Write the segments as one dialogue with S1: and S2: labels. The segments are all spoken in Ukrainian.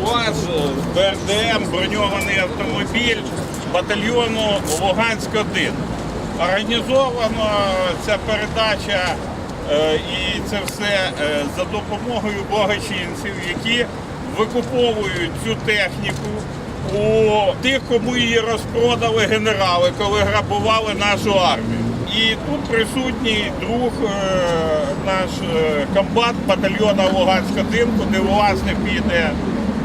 S1: УАЗ, БРДМ, броньований автомобіль батальйону Луганськ-1. Організовано ця передача е, і це все е, за допомогою благочинців, які викуповують цю техніку у тих, кому її розпродали генерали, коли грабували нашу армію. І тут присутній друг е, наш комбат батальйона Луганськ-1, куди власне піде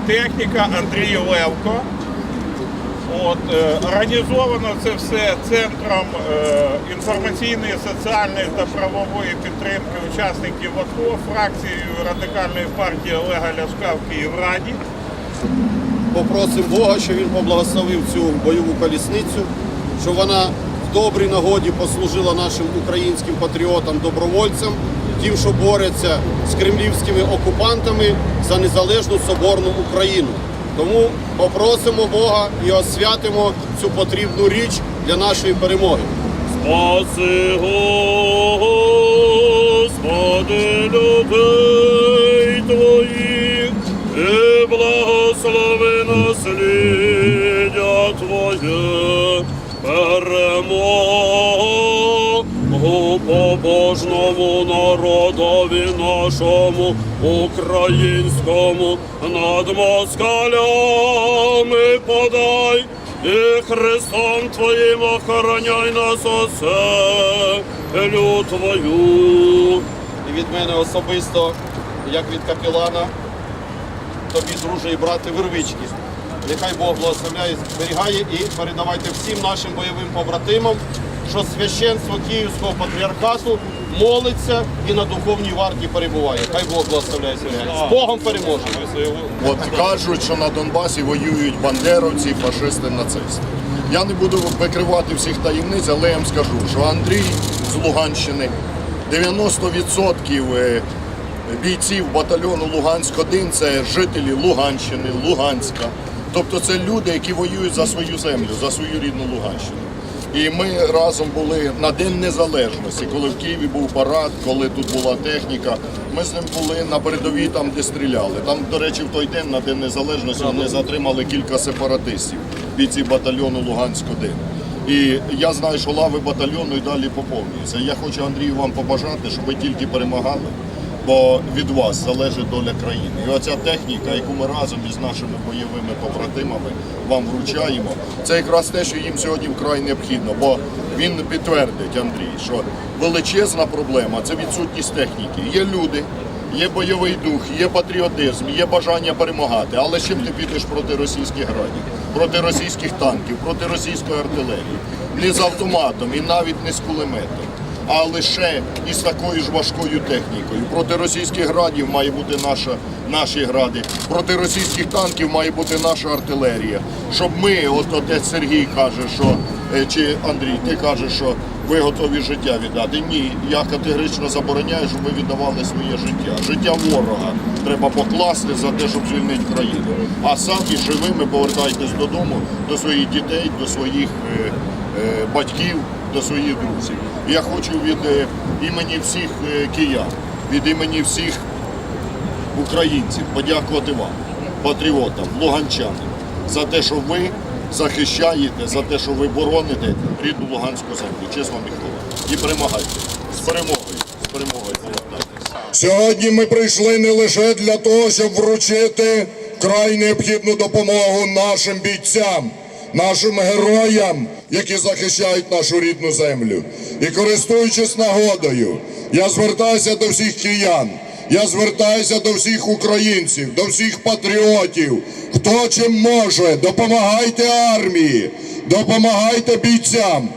S1: техніка Андрій Левко. От, е, організовано це все центром е, інформаційної, соціальної та правової підтримки учасників АТО, фракцією радикальної партії Олега Ляшка в Київраді.
S2: Попросимо Бога, щоб він поблагословив цю бойову колісницю, щоб вона в добрій нагоді послужила нашим українським патріотам, добровольцям, тим, що бореться з кремлівськими окупантами за незалежну соборну Україну. Тому попросимо Бога і освятимо цю потрібну річ для нашої перемоги.
S3: Спаси, Господи, людей побожному народові нашому, українському, над москалями подай, і Христом Твоїм охороняй нас оселю Твою.
S2: І від мене особисто, як від капілана, тобі, друже і брате, вирвички. Нехай Бог благословляє, зберігає і передавайте всім нашим бойовим побратимам, що священство Київського патріархату молиться і на духовній варті перебуває. Хай Бог благословляє зберігає. З Богом переможемо.
S4: От кажуть, що на Донбасі воюють бандеровці, фашисти, нацисти. Я не буду викривати всіх таємниць, але я вам скажу, що Андрій з Луганщини 90% е, бійців батальйону Луганськ-1 це жителі Луганщини, Луганська. Тобто це люди, які воюють за свою землю, за свою рідну Луганщину. І ми разом були на День Незалежності, коли в Києві був парад, коли тут була техніка. Ми з ним були на передовій там, де стріляли. Там, до речі, в той день на День Незалежності вони затримали кілька сепаратистів, бійці батальйону Луганськ-1. І я знаю, що лави батальйону і далі поповнюються. Я хочу Андрію вам побажати, щоб ви тільки перемагали, бо від вас залежить доля країни. І оця техніка, яку ми разом із нашими бойовими побратимами вам вручаємо, це якраз те, що їм сьогодні вкрай необхідно, бо він підтвердить, Андрій, що величезна проблема це відсутність техніки. Є люди, є бойовий дух, є патріотизм, є бажання перемагати. Але чим ти підеш проти російських градів, проти російських танків, проти російської артилерії? Не з автоматом і навіть не з кулеметом а лише із такою ж важкою технікою. Проти російських градів має бути наша, наші гради, проти російських танків має бути наша артилерія. Щоб ми, от отець Сергій каже, що чи Андрій, ти кажеш, що ви готові життя віддати. Ні, я категорично забороняю, щоб ви віддавали своє життя. Життя ворога треба покласти за те, щоб звільнити країну. А самі живими повертайтесь додому, до своїх дітей, до своїх е, е, батьків, до своїх друзів. Я хочу від е, імені всіх е, киян, від імені всіх українців подякувати вам, патріотам, луганчанам, за те, що ви захищаєте, за те, що ви бороните рідну Луганську землю. Чесно Микола. І перемагайте. З перемогою, з перемогою повертайтеся.
S5: Сьогодні ми прийшли не лише для того, щоб вручити край необхідну допомогу нашим бійцям, нашим героям, які захищають нашу рідну землю. І користуючись нагодою, я звертаюся до всіх киян. Я звертаюся до всіх українців, до всіх патріотів. Хто чим може, допомагайте армії, допомагайте бійцям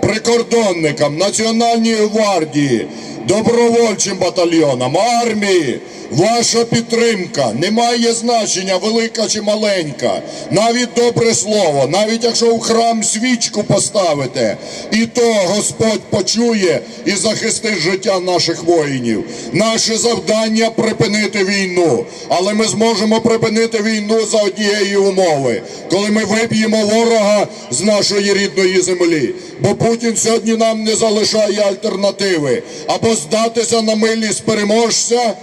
S5: прикордонникам, Національній гвардії, добровольчим батальйонам, армії. Ваша підтримка не має значення, велика чи маленька. Навіть добре слово, навіть якщо в храм свічку поставите, і то Господь почує і захистить життя наших воїнів. Наше завдання припинити війну, але ми зможемо припинити війну за однієї умови, коли ми виб'ємо ворога з нашої рідної землі. Бо Путін сьогодні нам не залишає альтернативи або здатися на милість переможця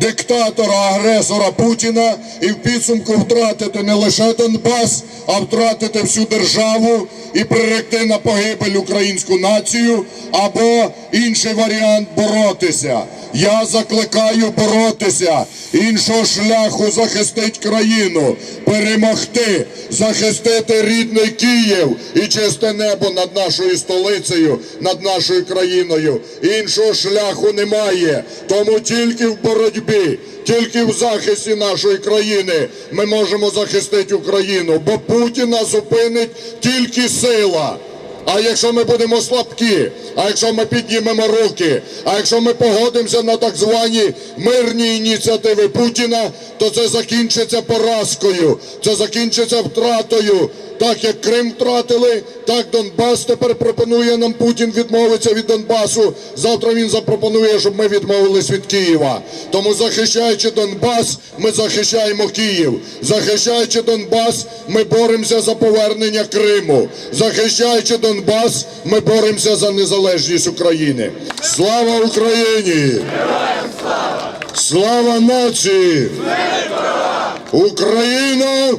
S5: диктатора, агресора Путіна і в підсумку втратити не лише Донбас, а втратити всю державу і приректи на погибель українську націю або інший варіант боротися. Я закликаю боротися, іншого шляху захистить країну, перемогти, захистити рідний Київ і чисте небо над нашою столицею, над нашою країною. Іншого шляху немає. Тому тільки в боротьбі, тільки в захисті нашої країни ми можемо захистити Україну, бо Путіна зупинить тільки сила. А якщо ми будемо слабкі, а якщо ми піднімемо руки, а якщо ми погодимося на так звані мирні ініціативи Путіна, то це закінчиться поразкою, це закінчиться втратою. Так як Крим втратили, так Донбас тепер пропонує нам Путін відмовитися від Донбасу. Завтра він запропонує, щоб ми відмовились від Києва. Тому захищаючи Донбас, ми захищаємо Київ. Захищаючи Донбас, ми боремося за повернення Криму. Захищаючи Донбас, ми боремося за незалежність України. Слава Україні! Слава нації! Україна!